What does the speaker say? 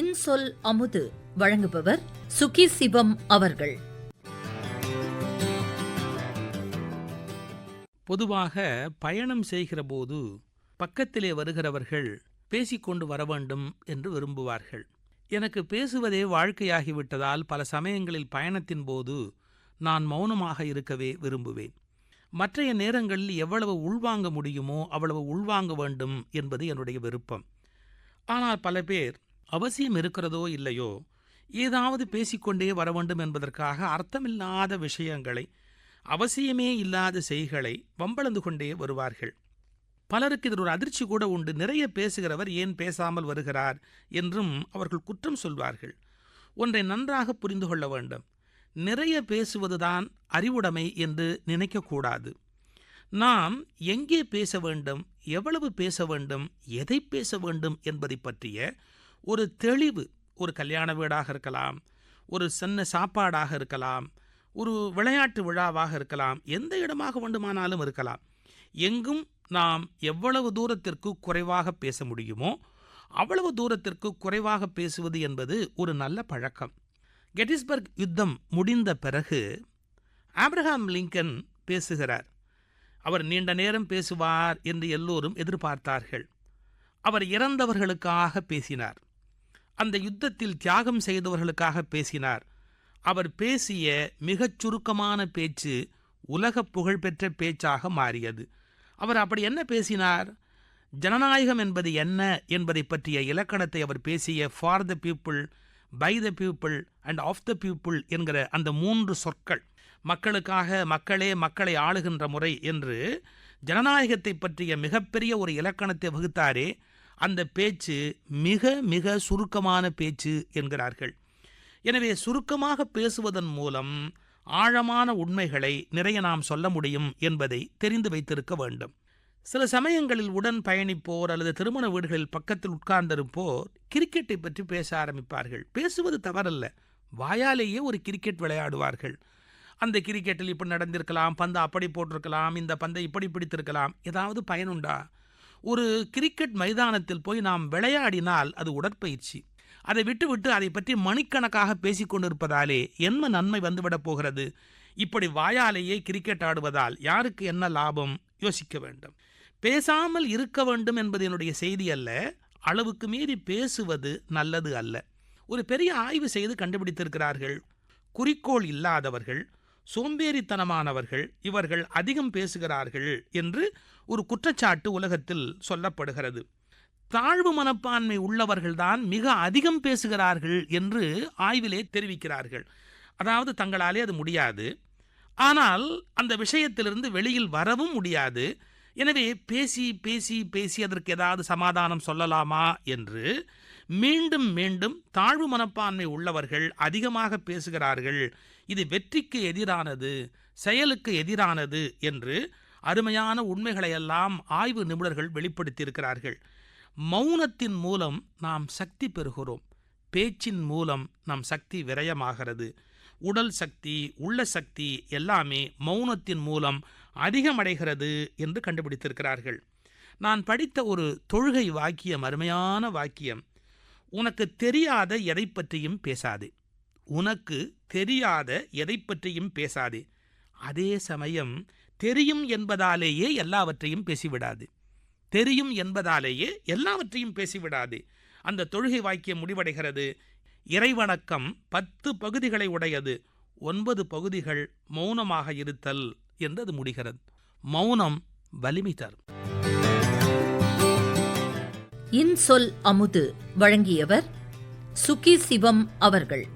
இன்சொல் அமுது வழங்குபவர் சுகி சிவம் அவர்கள். பொதுவாக பயணம் செய்கிற போது பக்கத்திலே வருகிறவர்கள் பேசிக்கொண்டு வர வேண்டும் என்று விரும்புவார்கள். எனக்கு பேசுவதே வாழ்க்கையாகிவிட்டதால் பல சமயங்களில் பயணத்தின் போது நான் மௌனமாக இருக்கவே விரும்புவேன். மற்றைய நேரங்களில் எவ்வளவு உள்வாங்க முடியுமோ அவ்வளவு உள்வாங்க வேண்டும் என்பது என்னுடைய விருப்பம். ஆனால் பல பேர் அவசியம் இருக்கிறதோ இல்லையோ ஏதாவது பேசிக்கொண்டே வர வேண்டும் என்பதற்காக அர்த்தமில்லாத விஷயங்களை அவசியமே இல்லாத செய்களை வம்பளந்து கொண்டே வருவார்கள். பலருக்கு இதில் ஒரு அதிர்ச்சி கூட உண்டு. நிறைய பேசுகிறவர் ஏன் பேசாமல் வருகிறார் என்றும் அவர்கள் குற்றம் சொல்வார்கள். ஒன்றை நன்றாக புரிந்து கொள்ள வேண்டும். நிறைய பேசுவதுதான் அறிவுடைமை என்று நினைக்கக்கூடாது. நாம் எங்கே பேச வேண்டும் எவ்வளவு பேச வேண்டும் எதை பேச வேண்டும் என்பதை பற்றிய ஒரு தெளிவு ஒரு கல்யாண வீடாக இருக்கலாம் ஒரு சின்ன சாப்பாடாக இருக்கலாம் ஒரு விளையாட்டு விழாவாக இருக்கலாம் எந்த இடமாக வேண்டுமானாலும் இருக்கலாம். எங்கும் நாம் எவ்வளவு தூரத்திற்கு குறைவாக பேச முடியுமோ அவ்வளவு தூரத்திற்கு குறைவாக பேசுவது என்பது ஒரு நல்ல பழக்கம். கெட்டிஸ்பர்க் யுத்தம் முடிந்த பிறகு ஆப்ரஹாம் லிங்கன் பேசுகிறார். அவர் நீண்ட நேரம் பேசுவார் என்று எல்லோரும் எதிர்பார்த்தார்கள். அவர் இறந்தவர்களுக்காக பேசினார். அந்த யுத்தத்தில் தியாகம் செய்தவர்களுக்காக பேசினார். அவர் பேசிய மிகச் சுருக்கமான பேச்சு உலக புகழ்பெற்ற பேச்சாக மாறியது. அவர் அப்படி என்ன பேசினார்? ஜனநாயகம் என்பது என்ன? என்பதை பற்றிய இலக்கணத்தை அவர் பேசிய for the people by the people and of the people என்கிற அந்த மூன்று சொற்கள் மக்களுக்காக மக்களே மக்களை ஆளுகின்ற முறை என்று ஜனநாயகத்தை பற்றிய மிகப்பெரிய ஒரு இலக்கணத்தை வகுத்தாரே அந்த பேச்சு மிக மிக சுருக்கமான பேச்சு என்கிறார்கள். எனவே சுருக்கமாக பேசுவதன் மூலம் ஆழமான உண்மைகளை நிறைய நாம் சொல்ல முடியும் என்பதை தெரிந்து வைத்திருக்க வேண்டும். சில சமயங்களில் உடன் பயணிப்போர் அல்லது திருமண வீடுகளில் பக்கத்தில் உட்கார்ந்திருப்போர் கிரிக்கெட்டை பற்றி பேச ஆரம்பிப்பார்கள். பேசுவது தவறல்ல. வாயாலேயே ஒரு கிரிக்கெட் விளையாடுவார்கள். அந்த கிரிக்கெட்டில் இப்படி நடந்திருக்கலாம் பந்தை அப்படி போட்டிருக்கலாம் இந்த பந்தை இப்படி பிடித்திருக்கலாம் ஏதாவது பயனுண்டா? ஒரு கிரிக்கெட் மைதானத்தில் போய் நாம் விளையாடினால் அது உடற்பயிற்சி. அதை விட்டுவிட்டு அதை பற்றி மணிக்கணக்காக பேசிக்கொண்டிருப்பதாலே என்ன நன்மை வந்துவிடப் போகிறது? இப்படி வாயாலேயே கிரிக்கெட் ஆடுவதால் யாருக்கு என்ன லாபம்? யோசிக்க வேண்டும். பேசாமல் இருக்க வேண்டும் என்பது என்னுடைய செய்தி அல்ல. அளவுக்கு மீறி பேசுவது நல்லது அல்ல. ஒரு பெரிய ஆய்வு செய்து கண்டுபிடித்திருக்கிறார்கள். குறிக்கோள் இல்லாதவர்கள் சோம்பேறித்தனமானவர்கள் இவர்கள் அதிகம் பேசுகிறார்கள் என்று ஒரு குற்றச்சாட்டு உலகத்தில் சொல்லப்படுகிறது. தாழ்வு மனப்பான்மை உள்ளவர்கள்தான் மிக அதிகம் பேசுகிறார்கள் என்று ஆய்விலே தெரிவிக்கிறார்கள். அதாவது தங்களாலே அது முடியாது. ஆனால் அந்த விஷயத்திலிருந்து வெளியில் வரவும் முடியாது. எனவே பேசி பேசி பேசி அதற்கு ஏதாவது சமாதானம் சொல்லலாமா என்று மீண்டும் மீண்டும் தாழ்வு மனப்பான்மை உள்ளவர்கள் அதிகமாக பேசுகிறார்கள். இது வெற்றிக்கு எதிரானது செயலுக்கு எதிரானது என்று அருமையான உண்மைகளையெல்லாம் ஆய்வு நிபுணர்கள் வெளிப்படுத்தியிருக்கிறார்கள். மௌனத்தின் மூலம் நாம் சக்தி பெறுகிறோம். பேச்சின் மூலம் நம் சக்தி விரயமாகிறது. உடல் சக்தி உள்ள சக்தி எல்லாமே மௌனத்தின் மூலம் அதிகமடைகிறது என்று கண்டுபிடித்திருக்கிறார்கள். நான் படித்த ஒரு தொழுகை வாக்கியம் அருமையான வாக்கியம். உனக்கு தெரியாத எதை பற்றியும் பேசாதே. உனக்கு தெரியாத எதை பற்றியும் பேசாதே. அதே சமயம் தெரியும் என்பதாலேயே எல்லாவற்றையும் பேசிவிடாது. தெரியும் என்பதாலேயே எல்லாவற்றையும் பேசிவிடாது. அந்த தொழுகை வாக்கியம் முடிவடைகிறது. இறைவணக்கம் பத்து பகுதிகளை உடையது. ஒன்பது பகுதிகள் மௌனமாக இருத்தல் என்று அது முடிகிறது. மௌனம் வலிமை தரும். இன்சொல் அமுது வழங்கியவர் சுகி சிவம் அவர்கள்.